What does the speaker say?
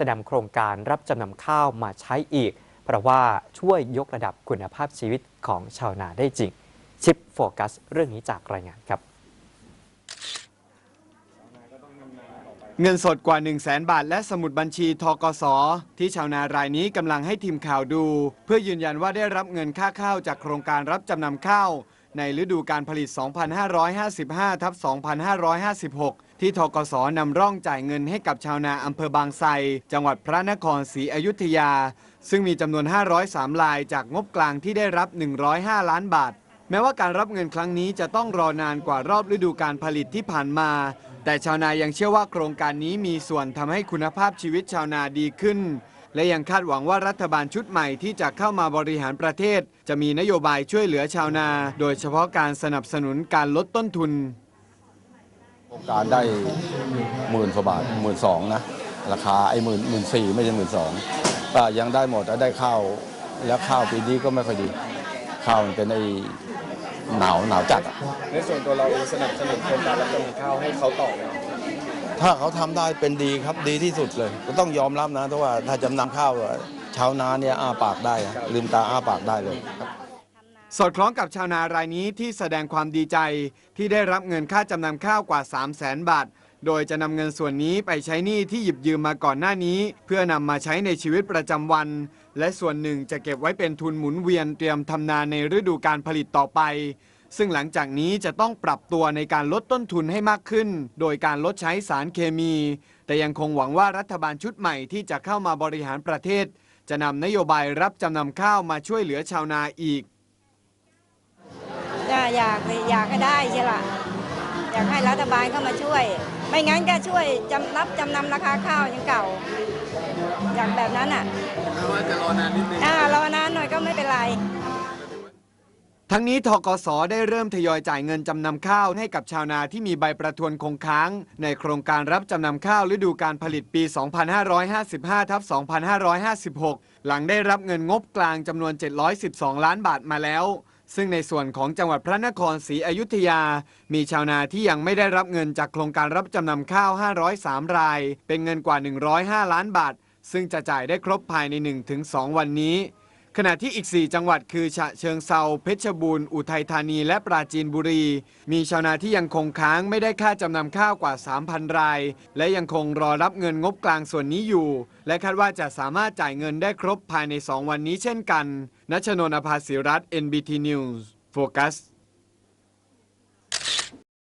จะนำโครงการรับจำนำข้าวมาใช้อีก เพราะว่าช่วยยกระดับคุณภาพชีวิตของชาวนาได้จริง ชิปโฟกัส เรื่องนี้จากรายงานครับเงินสดกว่า 1 0 0 0 0แบาท และสมุดบัญชีทกส ที่ชาวนารายนี้กำลังให้ทีมข่าวดู เพื่อยืนยันว่าได้รับเงินค่าข้าวจากโครงการรับจำนำข้าว ในฤดูการผลิต 2555ทับ2556 ที่ทกสนำร่องจ่ายเงินให้กับชาวนาอำเภอบางไทรจังหวัดพระนครศรีอยุธยา ซึ่งมีจำนวน 503 ลายจากงบกลางที่ได้รับ 105 ล้านบาท แม้ว่าการรับเงินครั้งนี้จะต้องรอนานกว่ารอบฤดูการผลิตที่ผ่านมา แต่ชาวนายังเชื่อว่าโครงการนี้มีส่วนทำให้คุณภาพชีวิตชาวนาดีขึ้น และยังคาดหวังว่ารัฐบาลชุดใหม่ที่จะเข้ามาบริหารประเทศ จะมีนโยบายช่วยเหลือชาวนา โดยเฉพาะการสนับสนุนการลดต้นทุน โครงการได้หมื่นกว่าบาทหมื่นสองนะราคาไอ้หมื่นหมื่นสี่ไม่ใช่หมื่นสองก็ยังได้หมดแล้วได้ข้าวแล้วข้าวปีนี้ก็ไม่ค่อยดี ข้าวมันเป็นไอ้หนาวหนาวจัดอะในส่วนตัวเราเองสนับสนุนโครงการรับจำนำข้าวให้เขาต่อไหมถ้าเขาทำได้เป็นดีครับดีที่สุดเลย ก็ต้องยอมรับนะเพราะว่าถ้าจำนำข้าวอะชาวนาเนี่ยอ้าปากได้อะลืมตาอ้าปากได้เลย สอดคล้องกับชาวนารายนี้ที่แสดงความดีใจที่ได้รับเงินค่าจำนำข้าวกว่า 3 0 0แสนบาท โดยจะนำเงินส่วนนี้ไปใช้หนี้ที่หยิบยืมมาก่อนหน้านี้ เพื่อนำมาใช้ในชีวิตประจำวัน และส่วนหนึ่งจะเก็บไว้เป็นทุนหมุนเวียนเตรียมทำนาในฤดูการผลิตต่อไป ซึ่งหลังจากนี้จะต้องปรับตัวในการลดต้นทุนให้มากขึ้น โดยการลดใช้สารเคมี แต่ยังคงหวังว่ารัฐบาลชุดใหม่ที่จะเข้ามาบริหารประเทศ จะนำนโยบายรับจำนำข้าวมาช่วยเหลือชาวนาอีก อยากอยากให้ได้ใช่ละอยากให้รัฐบาลเข้ามาช่วย ไม่งั้นก็ช่วยจำรับจำนำราคาข้าวอย่างเก่า อย่างแบบนั้นอะว่าจะรอนานนิดนึงอ่ารอนานหน่อยก็ไม่เป็นไรทั้งนี้ทกสได้เริ่มทยอยจ่ายเงินจำนำข้าวให้กับชาวนาที่มีใบประทวนคงค้าง ในโครงการรับจำนำข้าวฤดูการผลิตปี 2555ทับ2556 หลังได้รับเงินงบกลางจำนวน 712 ล้านบาทมาแล้ว ซึ่งในส่วนของจังหวัดพระนครศรีอยุธยา มีชาวนาที่ยังไม่ได้รับเงินจากโครงการรับจำนำข้าว 503 ราย เป็นเงินกว่า 105 ล้านบาท ซึ่งจะจ่ายได้ครบภายใน 1-2 วันนี้ ขณะที่อีก 4 จังหวัดคือฉะเชิงเซาเพชรบูรณ์อุทัยธานีและปราจีนบุรี มีชาวนาที่ยังคงค้างไม่ได้ค่าจำนำข้าวกว่า 3,000 ราย และยังคงรอรับเงินงบกลางส่วนนี้อยู่ และคาดว่าจะสามารถจ่ายเงินได้ครบภายใน 2 วันนี้เช่นกัน นัชนนท์อภาสิรัตน์ NBT News โฟกัส